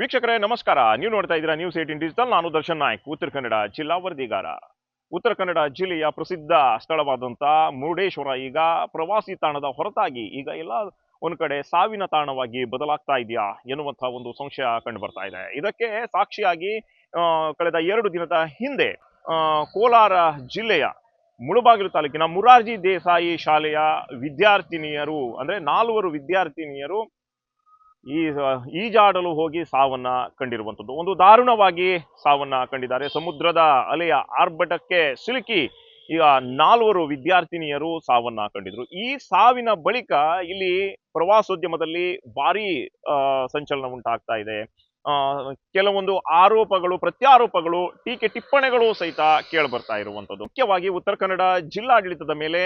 ವೀಕ್ಷಕರೇ, ನಮಸ್ಕಾರ. ನೀವು ನೋಡ್ತಾ ಇದ್ದೀರಾ ನ್ಯೂಸ್ ಏಟಿನ್ ಡಿಜಿಟಲ್ ನಾನು ದರ್ಶನ್ ನಾಯ್ಕ್. ಉತ್ತರ ಕನ್ನಡ ಜಿಲ್ಲಾ ವರದಿಗಾರ. ಉತ್ತರ ಕನ್ನಡ ಜಿಲ್ಲೆಯ ಪ್ರಸಿದ್ಧ ಸ್ಥಳವಾದಂಥ ಮುರುಡೇಶ್ವರ ಈಗ ಪ್ರವಾಸಿ ತಾಣದ ಹೊರತಾಗಿ ಈಗ ಎಲ್ಲ ಒಂದು ಕಡೆ ಸಾವಿನ ತಾಣವಾಗಿ ಬದಲಾಗ್ತಾ ಇದೆಯಾ ಎನ್ನುವಂತಹ ಒಂದು ಸಂಶಯ ಕಂಡು ಬರ್ತಾ ಇದೆ. ಇದಕ್ಕೆ ಸಾಕ್ಷಿಯಾಗಿ ಕಳೆದ ಎರಡು ದಿನದ ಹಿಂದೆ ಕೋಲಾರ ಜಿಲ್ಲೆಯ ಮುಳುಬಾಗಿಲು ತಾಲೂಕಿನ ಮುರಾರ್ಜಿ ದೇಸಾಯಿ ಶಾಲೆಯ ವಿದ್ಯಾರ್ಥಿನಿಯರು, ಅಂದ್ರೆ ನಾಲ್ವರು ವಿದ್ಯಾರ್ಥಿನಿಯರು ಈ, ಈಜಾಡಲು ಹೋಗಿ ಸಾವನ್ನ ಕಂಡಿರುವಂಥದ್ದು. ಒಂದು ದಾರುಣವಾಗಿ ಸಾವನ್ನ ಕಂಡಿದ್ದಾರೆ. ಸಮುದ್ರದ ಅಲೆಯ ಆರ್ಭಟಕ್ಕೆ ಸಿಲುಕಿ ಈಗ ನಾಲ್ವರು ವಿದ್ಯಾರ್ಥಿನಿಯರು ಸಾವನ್ನ ಕಂಡಿದ್ರು. ಈ ಸಾವಿನ ಬಳಿಕ ಇಲ್ಲಿ ಪ್ರವಾಸೋದ್ಯಮದಲ್ಲಿ ಭಾರಿ ಸಂಚಲನ ಉಂಟಾಗ್ತಾ ಇದೆ. ಕೆಲವೊಂದು ಆರೋಪಗಳು, ಪ್ರತ್ಯಾರೋಪಗಳು, ಟೀಕೆ ಟಿಪ್ಪಣಿಗಳು ಸಹಿತ ಕೇಳ್ಬರ್ತಾ ಇರುವಂಥದ್ದು. ಮುಖ್ಯವಾಗಿ ಉತ್ತರ ಕನ್ನಡ ಜಿಲ್ಲಾಡಳಿತದ ಮೇಲೆ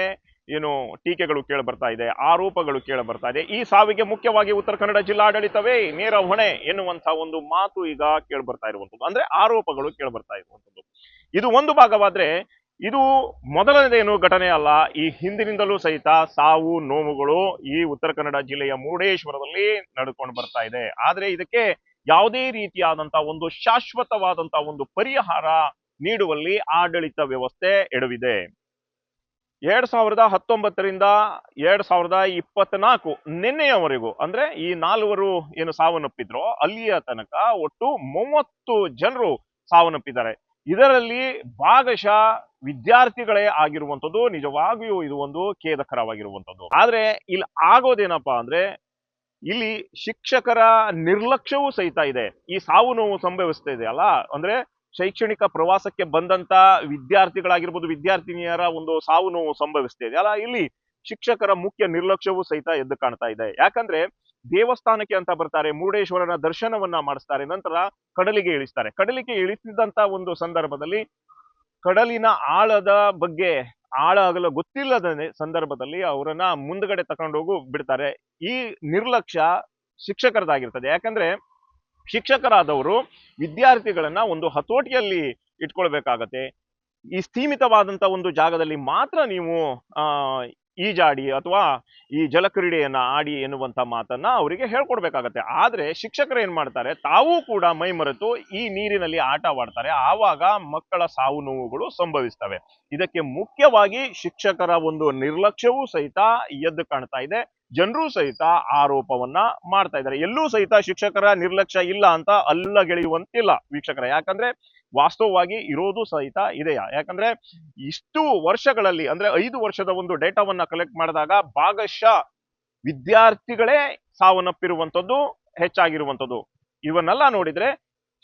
ಏನು ಟೀಕೆಗಳು ಕೇಳಿ ಬರ್ತಾ ಇದೆ, ಆರೋಪಗಳು ಕೇಳಿ ಬರ್ತಾ ಇದೆ. ಈ ಸಾವಿಗೆ ಮುಖ್ಯವಾಗಿ ಉತ್ತರ ಕನ್ನಡ ಜಿಲ್ಲಾಡಳಿತವೇ ನೇರ ಹೊಣೆ ಎನ್ನುವಂಥ ಒಂದು ಮಾತು ಈಗ ಕೇಳಿ ಬರ್ತಾ ಇರುವಂತದ್ದು ಅಂದ್ರೆ ಆರೋಪಗಳು ಕೇಳಿ ಬರ್ತಾ ಇರುವಂಥದ್ದು. ಇದು ಒಂದು ಭಾಗವಾದ್ರೆ ಇದು ಮೊದಲನೇದೇನು ಘಟನೆ ಅಲ್ಲ, ಈ ಹಿಂದಿನಿಂದಲೂ ಸಹಿತ ಸಾವು ನೋವುಗಳು ಈ ಉತ್ತರ ಕನ್ನಡ ಜಿಲ್ಲೆಯ ಮುರುಡೇಶ್ವರದಲ್ಲಿ ನಡ್ಕೊಂಡು ಬರ್ತಾ ಇದೆ. ಆದ್ರೆ ಇದಕ್ಕೆ ಯಾವುದೇ ರೀತಿಯಾದಂತ ಒಂದು ಶಾಶ್ವತವಾದಂತ ಒಂದು ಪರಿಹಾರ ನೀಡುವಲ್ಲಿ ಆಡಳಿತ ವ್ಯವಸ್ಥೆ ಎಡವಿದೆ. ಎರಡ್ ಸಾವಿರದ ಹತ್ತೊಂಬತ್ತರಿಂದ ಎರಡ್ ಸಾವಿರದ ಇಪ್ಪತ್ನಾಲ್ಕು ನಿನ್ನೆಯವರೆಗೂ, ಅಂದ್ರೆ ಈ ನಾಲ್ವರು ಏನು ಸಾವನ್ನಪ್ಪಿದ್ರೋ ಅಲ್ಲಿಯ ತನಕ ಒಟ್ಟು ಮೂವತ್ತು ಜನರು ಸಾವನ್ನಪ್ಪಿದ್ದಾರೆ. ಇದರಲ್ಲಿ ಭಾಗಶಃ ವಿದ್ಯಾರ್ಥಿಗಳೇ ಆಗಿರುವಂತದ್ದು ನಿಜವಾಗಿಯೂ ಇದು ಒಂದು ಖೇದಕರವಾಗಿರುವಂಥದ್ದು. ಆದ್ರೆ ಇಲ್ಲಿ ಆಗೋದೇನಪ್ಪಾ ಅಂದ್ರೆ, ಇಲ್ಲಿ ಶಿಕ್ಷಕರ ನಿರ್ಲಕ್ಷ್ಯವೂ ಸಹಿತ ಇದೆ. ಈ ಸಾವು ನೋವು ಸಂಭವಿಸ್ತಾ ಇದೆ ಅಲ್ಲ? ಅಂದ್ರೆ ಶೈಕ್ಷಣಿಕ ಪ್ರವಾಸಕ್ಕೆ ಬಂದಂತ ವಿದ್ಯಾರ್ಥಿಗಳಾಗಿರ್ಬೋದು ವಿದ್ಯಾರ್ಥಿನಿಯರ ಒಂದು ಸಾವು ನೋವು ಸಂಭವಿಸ್ತಾ ಇದೆ. ಅಲ್ಲ, ಇಲ್ಲಿ ಶಿಕ್ಷಕರ ಮುಖ್ಯ ನಿರ್ಲಕ್ಷ್ಯವೂ ಸಹಿತ ಎದ್ದು ಕಾಣ್ತಾ ಇದೆ. ಯಾಕಂದ್ರೆ ದೇವಸ್ಥಾನಕ್ಕೆ ಅಂತ ಬರ್ತಾರೆ, ಮುರುಡೇಶ್ವರನ ದರ್ಶನವನ್ನ ಮಾಡಿಸ್ತಾರೆ, ನಂತರ ಕಡಲಿಗೆ ಇಳಿಸ್ತಾರೆ. ಕಡಲಿಗೆ ಇಳಿಸಿದಂತ ಒಂದು ಸಂದರ್ಭದಲ್ಲಿ ಕಡಲಿನ ಆಳದ ಬಗ್ಗೆ ಆಳ ಆಗಲು ಗೊತ್ತಿಲ್ಲದ ಸಂದರ್ಭದಲ್ಲಿ ಅವರನ್ನ ಮುಂದ್ಗಡೆ ತಕೊಂಡೋಗು ಬಿಡ್ತಾರೆ. ಈ ನಿರ್ಲಕ್ಷ್ಯ ಶಿಕ್ಷಕರದಾಗಿರ್ತದೆ. ಯಾಕಂದ್ರೆ ಶಿಕ್ಷಕರಾದವರು ವಿದ್ಯಾರ್ಥಿಗಳನ್ನ ಒಂದು ಹತೋಟಿಯಲ್ಲಿ ಇಟ್ಕೊಳ್ಬೇಕಾಗತ್ತೆ. ಈ ಸ್ಥೀಮಿತವಾದಂತ ಒಂದು ಜಾಗದಲ್ಲಿ ಮಾತ್ರ ನೀವು ಈಜಾಡಿ ಅಥವಾ ಈ ಜಲಕ್ರೀಡೆಯನ್ನ ಆಡಿ ಎನ್ನುವಂಥ ಮಾತನ್ನ ಅವರಿಗೆ ಹೇಳ್ಕೊಡ್ಬೇಕಾಗತ್ತೆ. ಆದ್ರೆ ಶಿಕ್ಷಕರು ಏನ್ ಮಾಡ್ತಾರೆ, ತಾವೂ ಕೂಡ ಮೈ ಮರೆತು ಈ ನೀರಿನಲ್ಲಿ ಆಟವಾಡ್ತಾರೆ. ಆವಾಗ ಮಕ್ಕಳ ಸಾವು ನೋವುಗಳು ಸಂಭವಿಸ್ತವೆ. ಇದಕ್ಕೆ ಮುಖ್ಯವಾಗಿ ಶಿಕ್ಷಕರ ಒಂದು ನಿರ್ಲಕ್ಷ್ಯವೂ ಸಹಿತ ಎದ್ದು ಕಾಣ್ತಾ ಇದೆ. ಜನರು ಸಹಿತ ಆರೋಪವನ್ನ ಮಾಡ್ತಾ ಇದ್ದಾರೆ. ಎಲ್ಲೂ ಸಹಿತ ಶಿಕ್ಷಕರ ನಿರ್ಲಕ್ಷ್ಯ ಇಲ್ಲ ಅಂತ ಅಲ್ಲಗೆಳೆಯುವಂತಿಲ್ಲ ವೀಕ್ಷಕರ. ಯಾಕಂದ್ರೆ ವಾಸ್ತವವಾಗಿ ಇರೋದು ಸಹಿತ ಇದೆಯಾ? ಯಾಕಂದ್ರೆ ಇಷ್ಟು ವರ್ಷಗಳಲ್ಲಿ, ಅಂದ್ರೆ ಐದು ವರ್ಷದ ಒಂದು ಡೇಟಾವನ್ನ ಕಲೆಕ್ಟ್ ಮಾಡಿದಾಗ ಭಾಗಶಃ ವಿದ್ಯಾರ್ಥಿಗಳೇ ಸಾವನ್ನಪ್ಪಿರುವಂಥದ್ದು, ಹೆಚ್ಚಾಗಿರುವಂಥದ್ದು. ಇವನ್ನೆಲ್ಲ ನೋಡಿದ್ರೆ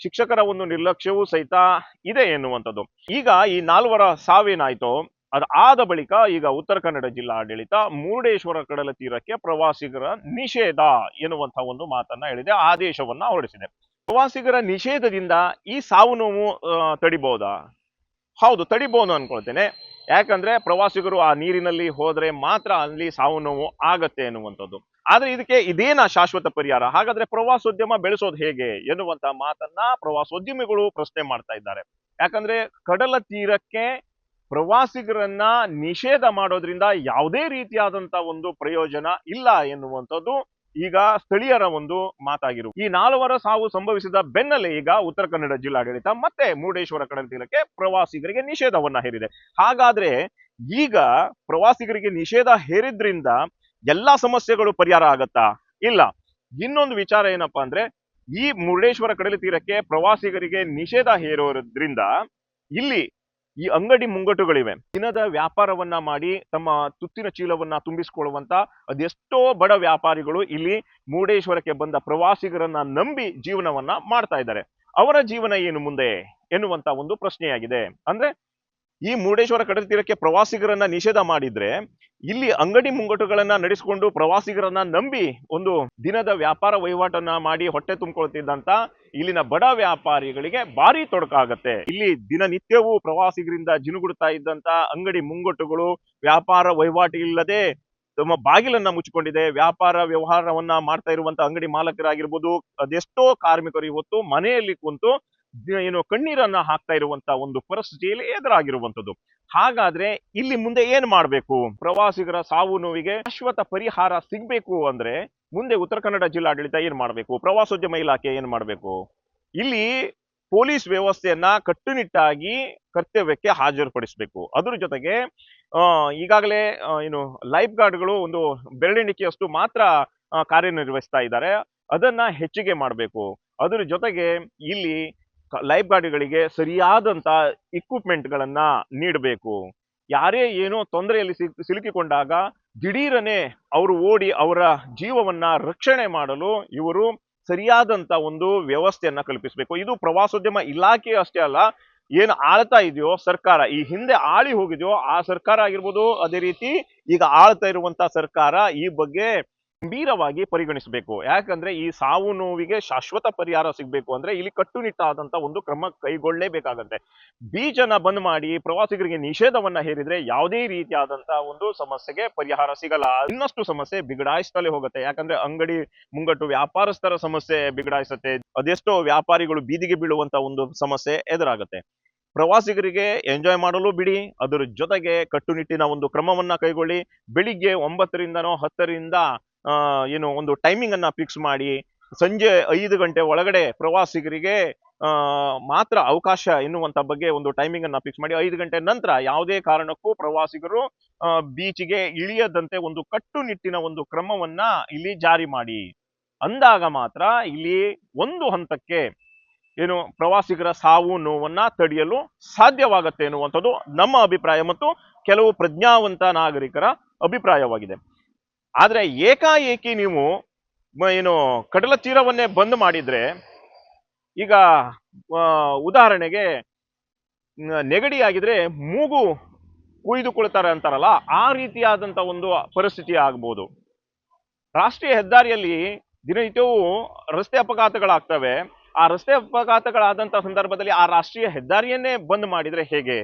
ಶಿಕ್ಷಕರ ಒಂದು ನಿರ್ಲಕ್ಷ್ಯವೂ ಸಹಿತ ಇದೆ ಎನ್ನುವಂಥದ್ದು. ಈಗ ಈ ನಾಲ್ವರ ಸಾವೇನಾಯ್ತೋ ಅದ್ ಆದ ಬಳಿಕ ಈಗ ಉತ್ತರ ಕನ್ನಡ ಜಿಲ್ಲಾ ಆಡಳಿತ ಮುರುಡೇಶ್ವರ ಕಡಲ ತೀರಕ್ಕೆ ಪ್ರವಾಸಿಗರ ನಿಷೇಧ ಎನ್ನುವಂಥ ಒಂದು ಮಾತನ್ನ ಹೇಳಿದೆ, ಆದೇಶವನ್ನ ಹೊರಡಿಸಿದೆ. ಪ್ರವಾಸಿಗರ ನಿಷೇಧದಿಂದ ಈ ಸಾವು ನೋವು ತಡಿಬಹುದಾ ಹೌದು ತಡಿಬಹುದು ಅನ್ಕೊಳ್ತೇನೆ. ಯಾಕಂದ್ರೆ ಪ್ರವಾಸಿಗರು ಆ ನೀರಿನಲ್ಲಿ ಹೋದ್ರೆ ಮಾತ್ರ ಅಲ್ಲಿ ಸಾವು ನೋವು ಆಗತ್ತೆ ಎನ್ನುವಂಥದ್ದು. ಆದ್ರೆ ಇದಕ್ಕೆ ಇದೇನ ಶಾಶ್ವತ ಪರಿಹಾರ? ಹಾಗಾದ್ರೆ ಪ್ರವಾಸೋದ್ಯಮ ಬೆಳೆಸೋದು ಹೇಗೆ ಎನ್ನುವಂತ ಮಾತನ್ನ ಪ್ರವಾಸೋದ್ಯಮಿಗಳು ಪ್ರಶ್ನೆ ಮಾಡ್ತಾ ಇದ್ದಾರೆ. ಯಾಕಂದ್ರೆ ಕಡಲ ತೀರಕ್ಕೆ ಪ್ರವಾಸಿಗರನ್ನ ನಿಷೇಧ ಮಾಡೋದ್ರಿಂದ ಯಾವುದೇ ರೀತಿಯಾದಂತ ಒಂದು ಪ್ರಯೋಜನ ಇಲ್ಲ ಎನ್ನುವಂಥದ್ದು ಈಗ ಸ್ಥಳೀಯರ ಒಂದು ಮಾತಾಗಿರು. ಈ ನಾಲ್ವರ ಸಾವು ಸಂಭವಿಸಿದ ಬೆನ್ನಲ್ಲೇ ಈಗ ಉತ್ತರ ಕನ್ನಡ ಜಿಲ್ಲಾಡಳಿತ ಮತ್ತೆ ಮುರುಡೇಶ್ವರ ಕಡಲ ತೀರಕ್ಕೆ ಪ್ರವಾಸಿಗರಿಗೆ ನಿಷೇಧವನ್ನ ಹೇರಿದೆ. ಹಾಗಾದ್ರೆ ಈಗ ಪ್ರವಾಸಿಗರಿಗೆ ನಿಷೇಧ ಹೇರಿದ್ರಿಂದ ಎಲ್ಲಾ ಸಮಸ್ಯೆಗಳು ಪರಿಹಾರ ಆಗತ್ತಾ? ಇಲ್ಲ. ಇನ್ನೊಂದು ವಿಚಾರ ಏನಪ್ಪಾ ಅಂದ್ರೆ ಈ ಮುರುಡೇಶ್ವರ ಕಡಲ ತೀರಕ್ಕೆ ಪ್ರವಾಸಿಗರಿಗೆ ನಿಷೇಧ ಹೇರೋದ್ರಿಂದ ಇಲ್ಲಿ ಈ ಅಂಗಡಿ ಮುಂಗಟ್ಟುಗಳಿವೆ. ದಿನದ ವ್ಯಾಪಾರವನ್ನ ಮಾಡಿ, ತಮ್ಮ ತುತ್ತಿನ ಚೀಲವನ್ನ ತುಂಬಿಸಿಕೊಳ್ಳುವಂತ ಅದೆಷ್ಟೋ ಬಡ ವ್ಯಾಪಾರಿಗಳು ಇಲ್ಲಿ ಮುರುಡೇಶ್ವರಕ್ಕೆ ಬಂದ ಪ್ರವಾಸಿಗರನ್ನ ನಂಬಿ ಜೀವನವನ್ನ ಮಾಡ್ತಾ ಇದ್ದಾರೆ. ಅವರ ಜೀವನ ಏನು ಮುಂದೆ ಎನ್ನುವಂತ ಒಂದು ಪ್ರಶ್ನೆಯಾಗಿದೆ. ಅಂದ್ರೆ ಈ ಮುರುಡೇಶ್ವರ ಕಡಲ ತೀರಕ್ಕೆ ಪ್ರವಾಸಿಗರನ್ನ ನಿಷೇಧ ಮಾಡಿದ್ರೆ ಇಲ್ಲಿ ಅಂಗಡಿ ಮುಂಗಟ್ಟುಗಳನ್ನ ನಡೆಸಿಕೊಂಡು ಪ್ರವಾಸಿಗರನ್ನ ನಂಬಿ ಒಂದು ದಿನದ ವ್ಯಾಪಾರ ವಹಿವಾಟನ್ನ ಮಾಡಿ ಹೊಟ್ಟೆ ತುಂಬಿಕೊಳ್ತಿದ್ದಂತ ಇಲ್ಲಿನ ಬಡ ವ್ಯಾಪಾರಿಗಳಿಗೆ ಭಾರಿ ತೊಡಕಾಗತ್ತೆ. ಇಲ್ಲಿ ದಿನನಿತ್ಯವೂ ಪ್ರವಾಸಿಗರಿಂದ ಜಿನುಗುಡ್ತಾ ಇದ್ದಂತ ಅಂಗಡಿ ಮುಂಗಟ್ಟುಗಳು, ವ್ಯಾಪಾರ ವಹಿವಾಟು ಇಲ್ಲದೆ ತಮ್ಮ ಬಾಗಿಲನ್ನ ಮುಚ್ಚಿಕೊಂಡಿದೆ. ವ್ಯಾಪಾರ ವ್ಯವಹಾರವನ್ನ ಮಾಡ್ತಾ ಇರುವಂತ ಅಂಗಡಿ ಮಾಲಕರಾಗಿರ್ಬೋದು, ಅದೆಷ್ಟೋ ಕಾರ್ಮಿಕರು ಇವತ್ತು ಮನೆಯಲ್ಲಿ ಕುಂತು ಏನು ಕಣ್ಣೀರನ್ನ ಹಾಕ್ತಾ ಇರುವಂತ ಒಂದು ಪರಿಸ್ಥಿತಿಯಲ್ಲಿ ಎದುರಾಗಿರುವಂತದ್ದು ಹಾಗಾದ್ರೆ ಇಲ್ಲಿ ಮುಂದೆ ಏನ್ ಮಾಡಬೇಕು? ಪ್ರವಾಸಿಗರ ಸಾವು ನೋವಿಗೆ ಶಾಶ್ವತ ಪರಿಹಾರ ಸಿಗ್ಬೇಕು ಅಂದ್ರೆ ಮುಂದೆ ಉತ್ತರ ಕನ್ನಡ ಜಿಲ್ಲಾಡಳಿತ ಏನ್ ಮಾಡಬೇಕು? ಪ್ರವಾಸೋದ್ಯಮ ಇಲಾಖೆ ಏನ್ ಮಾಡಬೇಕು? ಇಲ್ಲಿ ಪೊಲೀಸ್ ವ್ಯವಸ್ಥೆಯನ್ನ ಕಟ್ಟುನಿಟ್ಟಾಗಿ ಕರ್ತವ್ಯಕ್ಕೆ ಹಾಜರುಪಡಿಸಬೇಕು. ಅದ್ರ ಜೊತೆಗೆ ಈಗಾಗಲೇ ಏನು ಲೈಫ್ ಗಾರ್ಡ್ಗಳು ಒಂದು ಬೆರಳೆಣಿಕೆಯಷ್ಟು ಮಾತ್ರ ಕಾರ್ಯನಿರ್ವಹಿಸ್ತಾ ಇದ್ದಾರೆ. ಅದನ್ನ ಹೆಚ್ಚಿಗೆ ಮಾಡಬೇಕು. ಅದ್ರ ಜೊತೆಗೆ ಇಲ್ಲಿ ಲೈಫ್ ಗಾರ್ಡ್ಗಳಿಗೆ ಸರಿಯಾದಂಥ ಇಕ್ವಿಪ್ಮೆಂಟ್ಗಳನ್ನು ನೀಡಬೇಕು. ಯಾರೇ ಏನೋ ತೊಂದರೆಯಲ್ಲಿ ಸಿಲುಕಿಕೊಂಡಾಗ ದಿಢೀರನೆ ಅವರು ಓಡಿ ಅವರ ಜೀವವನ್ನ ರಕ್ಷಣೆ ಮಾಡಲು ಇವರು ಸರಿಯಾದಂತ ಒಂದು ವ್ಯವಸ್ಥೆಯನ್ನ ಕಲ್ಪಿಸಬೇಕು. ಇದು ಪ್ರವಾಸೋದ್ಯಮ ಇಲಾಖೆ ಅಷ್ಟೇ ಅಲ್ಲ, ಏನು ಆಳ್ತಾ ಇದೆಯೋ ಸರ್ಕಾರ, ಈ ಹಿಂದೆ ಆಳಿ ಹೋಗಿದೆಯೋ ಆ ಸರ್ಕಾರ ಆಗಿರ್ಬೋದು, ಅದೇ ರೀತಿ ಈಗ ಆಳ್ತಾ ಇರುವಂತ ಸರ್ಕಾರ ಈ ಬಗ್ಗೆ ಗಂಭೀರವಾಗಿ ಪರಿಗಣಿಸಬೇಕು. ಯಾಕಂದ್ರೆ ಈ ಸಾವು ನೋವಿಗೆ ಶಾಶ್ವತ ಪರಿಹಾರ ಸಿಗಬೇಕು ಅಂದ್ರೆ ಇಲ್ಲಿ ಕಟ್ಟುನಿಟ್ಟಾದಂತ ಒಂದು ಕ್ರಮ ಕೈಗೊಳ್ಳಲೇಬೇಕಾಗತ್ತೆ ಬೀಜನ ಬಂದ್ ಮಾಡಿ ಪ್ರವಾಸಿಗರಿಗೆ ನಿಷೇಧವನ್ನ ಹೇರಿದ್ರೆ ಯಾವುದೇ ರೀತಿಯಾದಂತ ಒಂದು ಸಮಸ್ಯೆಗೆ ಪರಿಹಾರ ಸಿಗಲ್ಲ. ಇನ್ನಷ್ಟು ಸಮಸ್ಯೆ ಬಿಗಡಾಯಿಸ್ತಲೇ ಹೋಗುತ್ತೆ. ಯಾಕಂದ್ರೆ ಅಂಗಡಿ ಮುಂಗಟ್ಟು ವ್ಯಾಪಾರಸ್ಥರ ಸಮಸ್ಯೆ ಬಿಗಡಾಯಿಸುತ್ತೆ. ಅದೆಷ್ಟೋ ವ್ಯಾಪಾರಿಗಳು ಬೀದಿಗೆ ಬೀಳುವಂತ ಒಂದು ಸಮಸ್ಯೆ ಎದುರಾಗುತ್ತೆ. ಪ್ರವಾಸಿಗರಿಗೆ ಎಂಜಾಯ್ ಮಾಡಲು ಬಿಡಿ. ಅದರ ಜೊತೆಗೆ ಕಟ್ಟುನಿಟ್ಟಿನ ಒಂದು ಕ್ರಮವನ್ನ ಕೈಗೊಳ್ಳಿ. ಬೆಳಿಗ್ಗೆ ಒಂಬತ್ತರಿಂದನೋ ಹತ್ತರಿಂದ ಏನು, ಒಂದು ಟೈಮಿಂಗ್ ಅನ್ನ ಫಿಕ್ಸ್ ಮಾಡಿ ಸಂಜೆ ಐದು ಗಂಟೆ ಒಳಗಡೆ ಪ್ರವಾಸಿಗರಿಗೆ ಮಾತ್ರ ಅವಕಾಶ ಎನ್ನುವಂತ ಬಗ್ಗೆ ಒಂದು ಟೈಮಿಂಗ್ ಅನ್ನ ಫಿಕ್ಸ್ ಮಾಡಿ ಐದು ಗಂಟೆ ನಂತರ ಯಾವುದೇ ಕಾರಣಕ್ಕೂ ಪ್ರವಾಸಿಗರು ಬೀಚ್ಗೆ ಇಳಿಯದಂತೆ ಒಂದು ಕಟ್ಟುನಿಟ್ಟಿನ ಒಂದು ಕ್ರಮವನ್ನ ಇಲ್ಲಿ ಜಾರಿ ಮಾಡಿ. ಅಂದಾಗ ಮಾತ್ರ ಇಲ್ಲಿ ಒಂದು ಹಂತಕ್ಕೆ ಏನು, ಪ್ರವಾಸಿಗರ ಸಾವು ನೋವನ್ನ ತಡೆಯಲು ಸಾಧ್ಯವಾಗತ್ತೆ ಎನ್ನುವಂಥದ್ದು ನಮ್ಮ ಅಭಿಪ್ರಾಯ ಮತ್ತು ಕೆಲವು ಪ್ರಜ್ಞಾವಂತ ನಾಗರಿಕರ ಅಭಿಪ್ರಾಯವಾಗಿದೆ. ಆದ್ರೆ ಏಕಾಏಕಿ ನೀವು ಏನು ಕಡಲ ತೀರವನ್ನೇ ಬಂದ್ ಮಾಡಿದ್ರೆ, ಈಗ ಉದಾಹರಣೆಗೆ ನೆಗಡಿ ಆಗಿದ್ರೆ ಮೂಗು ಕುಯ್ದುಕೊಳ್ತಾರೆ ಅಂತಾರಲ್ಲ, ಆ ರೀತಿಯಾದಂತ ಒಂದು ಪರಿಸ್ಥಿತಿ ಆಗ್ಬೋದು. ರಾಷ್ಟ್ರೀಯ ಹೆದ್ದಾರಿಯಲ್ಲಿ ದಿನನಿತ್ಯವೂ ರಸ್ತೆ ಅಪಘಾತಗಳಾಗ್ತವೆ. ಆ ರಸ್ತೆ ಅಪಘಾತಗಳಾದಂಥ ಸಂದರ್ಭದಲ್ಲಿ ಆ ರಾಷ್ಟ್ರೀಯ ಹೆದ್ದಾರಿಯನ್ನೇ ಬಂದ್ ಮಾಡಿದ್ರೆ ಹೇಗೆ?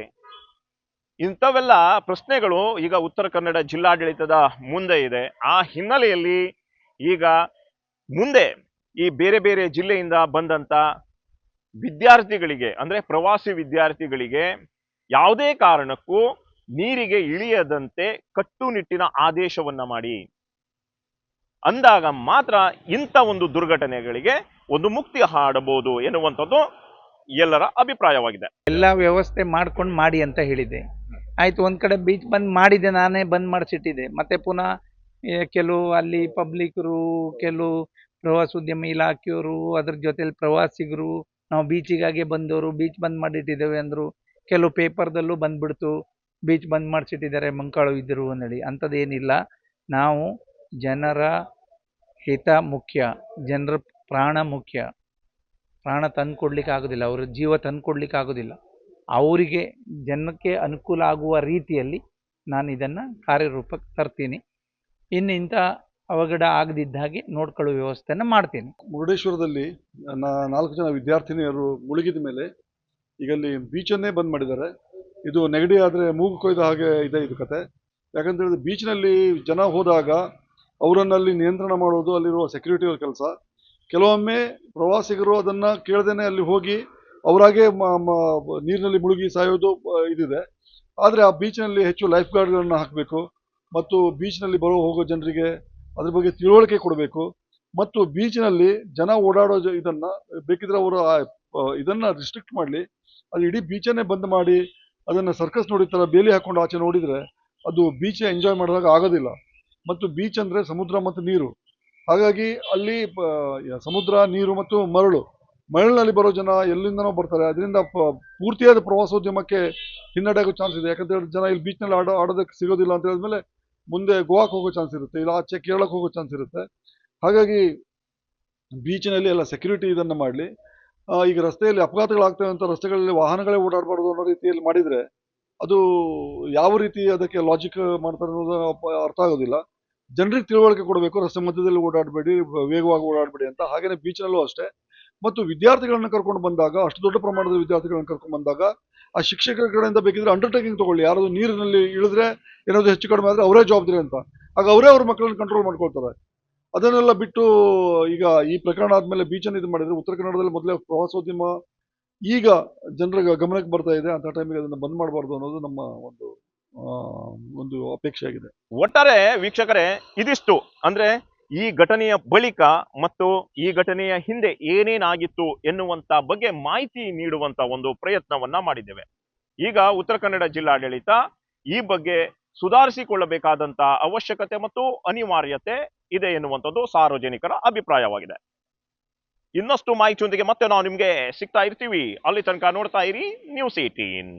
ಇಂಥವೆಲ್ಲ ಪ್ರಶ್ನೆಗಳು ಈಗ ಉತ್ತರ ಕನ್ನಡ ಜಿಲ್ಲಾಡಳಿತದ ಮುಂದೆ ಇದೆ. ಆ ಹಿನ್ನೆಲೆಯಲ್ಲಿ ಈಗ ಮುಂದೆ ಈ ಬೇರೆ ಬೇರೆ ಜಿಲ್ಲೆಯಿಂದ ಬಂದಂತ ವಿದ್ಯಾರ್ಥಿಗಳಿಗೆ, ಅಂದ್ರೆ ಪ್ರವಾಸಿ ವಿದ್ಯಾರ್ಥಿಗಳಿಗೆ ಯಾವುದೇ ಕಾರಣಕ್ಕೂ ನೀರಿಗೆ ಇಳಿಯದಂತೆ ಕಟ್ಟುನಿಟ್ಟಿನ ಆದೇಶವನ್ನ ಮಾಡಿ. ಅಂದಾಗ ಮಾತ್ರ ಇಂಥ ಒಂದು ದುರ್ಘಟನೆಗಳಿಗೆ ಒಂದು ಮುಕ್ತಿ ಹಾಡಬಹುದು ಎನ್ನುವಂಥದ್ದು ಎಲ್ಲರ ಅಭಿಪ್ರಾಯವಾಗಿದೆ. ಎಲ್ಲ ವ್ಯವಸ್ಥೆ ಮಾಡ್ಕೊಂಡು ಮಾಡಿ ಅಂತ ಹೇಳಿದೆ ಆಯ್ತು, ಒಂದು ಕಡೆ ಬೀಚ್ ಬಂದ್ ಮಾಡಿದೆ, ನಾನೇ ಬಂದ್ ಮಾಡಿಸಿಟ್ಟಿದ್ದೆ ಮತ್ತೆ ಪುನಃ ಕೆಲವು ಅಲ್ಲಿ ಪಬ್ಲಿಕರು ಕೆಲವು ಪ್ರವಾಸೋದ್ಯಮ ಇಲಾಖೆಯವರು, ಅದ್ರ ಜೊತೆಲಿ ಪ್ರವಾಸಿಗರು, ನಾವು ಬೀಚಿಗಾಗಿ ಬಂದವರು ಬೀಚ್ ಬಂದ್ ಮಾಡಿಟ್ಟಿದ್ದೇವೆ ಅಂದ್ರು, ಕೆಲವು ಪೇಪರ್ದಲ್ಲೂ ಬಂದ್ಬಿಡ್ತು ಬೀಚ್ ಬಂದ್ ಮಾಡಿಸಿಟ್ಟಿದ್ದಾರೆ, ಮಂಕಾಳು ಇದ್ರು ಅಂದೇಳಿ ಅಂಥದ್ದೇನಿಲ್ಲ ನಾವು ಜನರ ಹಿತ ಮುಖ್ಯ, ಜನರ ಪ್ರಾಣ ಮುಖ್ಯ. ಪ್ರಾಣ ತಂದು ಕೊಡ್ಲಿಕ್ಕೆ ಆಗೋದಿಲ್ಲ, ಅವರ ಜೀವ ತಂದು ಕೊಡ್ಲಿಕ್ಕೆ ಆಗೋದಿಲ್ಲ. ಅವರಿಗೆ ಜನಕ್ಕೆ ಅನುಕೂಲ ಆಗುವ ರೀತಿಯಲ್ಲಿ ನಾನು ಇದನ್ನು ಕಾರ್ಯರೂಪಕ್ಕೆ ತರ್ತೀನಿ. ಇನ್ನು ಇಂಥ ಅವಘಡ ಆಗದಿದ್ದ ಹಾಗೆ ನೋಡ್ಕೊಳ್ಳೋ ವ್ಯವಸ್ಥೆಯನ್ನು ಮಾಡ್ತೀನಿ. ಮುರುಡೇಶ್ವರದಲ್ಲಿ ನಾಲ್ಕು ಜನ ವಿದ್ಯಾರ್ಥಿನಿಯರು ಮುಳುಗಿದ ಮೇಲೆ ಈಗ ಅಲ್ಲಿ ಬೀಚನ್ನೇ ಬಂದ್ ಮಾಡಿದ್ದಾರೆ. ಇದು ನೆಗಡಿ ಆದರೆ ಮೂಗು ಕೊಯ್ದ ಹಾಗೆ ಇದೆ ಇದು ಕತೆ. ಯಾಕಂತ ಹೇಳಿದ್ರೆ ಬೀಚ್ನಲ್ಲಿ ಜನ ಹೋದಾಗ ಅವರನ್ನಲ್ಲಿ ನಿಯಂತ್ರಣ ಮಾಡೋದು ಅಲ್ಲಿರುವ ಸೆಕ್ಯೂರಿಟಿಯವ್ರ ಕೆಲಸ. ಕೆಲವೊಮ್ಮೆ ಪ್ರವಾಸಿಗರು ಅದನ್ನು ಕೇಳ್ದೇನೆ ಅಲ್ಲಿ ಹೋಗಿ ಅವರಾಗೆ ನೀರಿನಲ್ಲಿ ಮುಳುಗಿ ಸಾಯೋದು ಇದಿದೆ. ಆದರೆ ಆ ಬೀಚ್ನಲ್ಲಿ ಹೆಚ್ಚು ಲೈಫ್ ಗಾರ್ಡ್ಗಳನ್ನು ಹಾಕಬೇಕು. ಮತ್ತು ಬೀಚ್ನಲ್ಲಿ ಬರೋ ಹೋಗೋ ಜನರಿಗೆ ಅದ್ರ ಬಗ್ಗೆ ತಿಳುವಳಿಕೆ ಕೊಡಬೇಕು. ಮತ್ತು ಬೀಚ್ನಲ್ಲಿ ಜನ ಓಡಾಡೋ ಇದನ್ನ, ಬೇಕಿದ್ರೆ ಅವರು ಇದನ್ನ ರಿಸ್ಟ್ರಿಕ್ಟ್ ಮಾಡಲಿ. ಅದು ಇಡೀ ಬೀಚನ್ನೇ ಬಂದ್ ಮಾಡಿ, ಅದನ್ನ ಸರ್ಕಸ್ ನೋಡಿದ ಥರ ಬೇಲಿ ಹಾಕೊಂಡು ಆಚೆ ನೋಡಿದ್ರೆ ಅದು ಬೀಚ್ ಎಂಜಾಯ್ ಮಾಡಿದಾಗ ಆಗೋದಿಲ್ಲ. ಮತ್ತು ಬೀಚ್ ಅಂದ್ರೆ ಸಮುದ್ರ ಮತ್ತು ನೀರು. ಹಾಗಾಗಿ ಅಲ್ಲಿ ಸಮುದ್ರ, ನೀರು ಮತ್ತು ಮರಳು. ಮರಳಿನಲ್ಲಿ ಬರೋ ಜನ ಎಲ್ಲಿಂದನೋ ಬರ್ತಾರೆ. ಅದರಿಂದ ಪೂರ್ತಿಯಾದ ಪ್ರವಾಸೋದ್ಯಮಕ್ಕೆ ಹಿನ್ನಡೆ ಆಗೋ ಚಾನ್ಸ್ ಇದೆ. ಯಾಕಂತ ಹೇಳಿದ್ರೆ ಜನ ಇಲ್ಲಿ ಬೀಚ್ನಲ್ಲಿ ಆಡೋ, ಆಡೋದಕ್ಕೆ ಸಿಗೋದಿಲ್ಲ ಅಂತ ಹೇಳಿದ್ಮೇಲೆ ಮುಂದೆ ಗೋವಾಕ್ಕೆ ಹೋಗೋ ಚಾನ್ಸ್ ಇರುತ್ತೆ. ಇಲ್ಲ ಆಚೆ ಕೇರಳಕ್ಕೆ ಹೋಗೋ ಚಾನ್ಸ್ ಇರುತ್ತೆ. ಹಾಗಾಗಿ ಬೀಚ್ನಲ್ಲಿ ಎಲ್ಲ ಸೆಕ್ಯೂರಿಟಿ ಇದನ್ನು ಮಾಡಲಿ. ಈಗ ರಸ್ತೆಯಲ್ಲಿ ಅಪಘಾತಗಳಾಗ್ತವೆ ಅಂತ ರಸ್ತೆಗಳಲ್ಲಿ ವಾಹನಗಳೇ ಓಡಾಡಬಾರ್ದು ಅನ್ನೋ ರೀತಿಯಲ್ಲಿ ಮಾಡಿದರೆ ಅದು ಯಾವ ರೀತಿ ಅದಕ್ಕೆ ಲಾಜಿಕ್ ಮಾಡ್ತಾರೆ ಅನ್ನೋದು ಅರ್ಥ ಆಗೋದಿಲ್ಲ. ಜನರಿಗೆ ತಿಳುವಳಿಕೆ ಕೊಡಬೇಕು. ರಸ್ತೆ ಮಧ್ಯದಲ್ಲಿ ಓಡಾಡಬೇಡಿ, ವೇಗವಾಗಿ ಓಡಾಡಬೇಡಿ ಅಂತ. ಹಾಗೇನೆ ಬೀಚ್ನಲ್ಲೂ ಅಷ್ಟೇ. ಮತ್ತು ವಿದ್ಯಾರ್ಥಿಗಳನ್ನ ಕರ್ಕೊಂಡು ಬಂದಾಗ, ಅಷ್ಟು ದೊಡ್ಡ ಪ್ರಮಾಣದ ವಿದ್ಯಾರ್ಥಿಗಳನ್ನ ಕರ್ಕೊಂಡು ಬಂದಾಗ, ಆ ಶಿಕ್ಷಕರ ಕಡೆಯಿಂದ ಬೇಕಿದ್ರೆ ಅಂಡರ್ಟೇಕಿಂಗ್ ತಗೊಳ್ಳಿ. ಯಾರಾದ್ರು ನೀರಿನಲ್ಲಿ ಇಳಿದ್ರೆ ಏನಾದ್ರು ಹೆಚ್ಚು ಕಡಿಮೆ ಆದರೆ ಅವರೇ ಜವಾಬ್ದಾರಿ ಅಂತ. ಆಗ ಅವರೇ ಅವ್ರ ಮಕ್ಕಳನ್ನ ಕಂಟ್ರೋಲ್ ಮಾಡ್ಕೊಳ್ತಾರೆ. ಅದನ್ನೆಲ್ಲ ಬಿಟ್ಟು ಈಗ ಈ ಪ್ರಕರಣ ಆದ್ಮೇಲೆ ಬೀಚನ್ನು ಇದು ಮಾಡಿದರೆ ಉತ್ತರ ಕನ್ನಡದಲ್ಲಿ ಮೊದಲೇ ಪ್ರವಾಸೋದ್ಯಮ ಈಗ ಜನರ ಗಮನಕ್ಕೆ ಬರ್ತಾ ಇದೆ. ಅಂತ ಟೈಮಿಗೆ ಅದನ್ನು ಬಂದ್ ಮಾಡಬಾರ್ದು ಅನ್ನೋದು ನಮ್ಮ ಒಂದು ಒಂದು ಅಪೇಕ್ಷೆ ಆಗಿದೆ ಒಟ್ಟಾರೆ ವೀಕ್ಷಕರೇ, ಇದಿಷ್ಟು. ಅಂದ್ರೆ ಈ ಘಟನೆಯ ಬಳಿಕ ಮತ್ತು ಈ ಘಟನೆಯ ಹಿಂದೆ ಏನೇನಾಗಿತ್ತು ಎನ್ನುವಂತ ಬಗ್ಗೆ ಮಾಹಿತಿ ನೀಡುವಂತ ಒಂದು ಪ್ರಯತ್ನವನ್ನ ಮಾಡಿದ್ದೇವೆ. ಈಗ ಉತ್ತರ ಕನ್ನಡ ಜಿಲ್ಲಾಡಳಿತ ಈ ಬಗ್ಗೆ ಸುಧಾರಿಸಿಕೊಳ್ಳಬೇಕಾದಂತ ಅವಶ್ಯಕತೆ ಮತ್ತು ಅನಿವಾರ್ಯತೆ ಇದೆ ಎನ್ನುವಂಥದ್ದು ಸಾರ್ವಜನಿಕರ ಅಭಿಪ್ರಾಯವಾಗಿದೆ. ಇನ್ನಷ್ಟು ಮಾಹಿತಿಯೊಂದಿಗೆ ಮತ್ತೆ ನಾವು ನಿಮ್ಗೆ ಸಿಗ್ತಾ ಇರ್ತೀವಿ. ಅಲ್ಲಿ ತನಕ ನೋಡ್ತಾ ಇರಿ. News eighteen